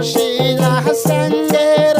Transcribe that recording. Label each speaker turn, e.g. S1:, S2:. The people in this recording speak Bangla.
S1: খুশি রাহসঙ্গের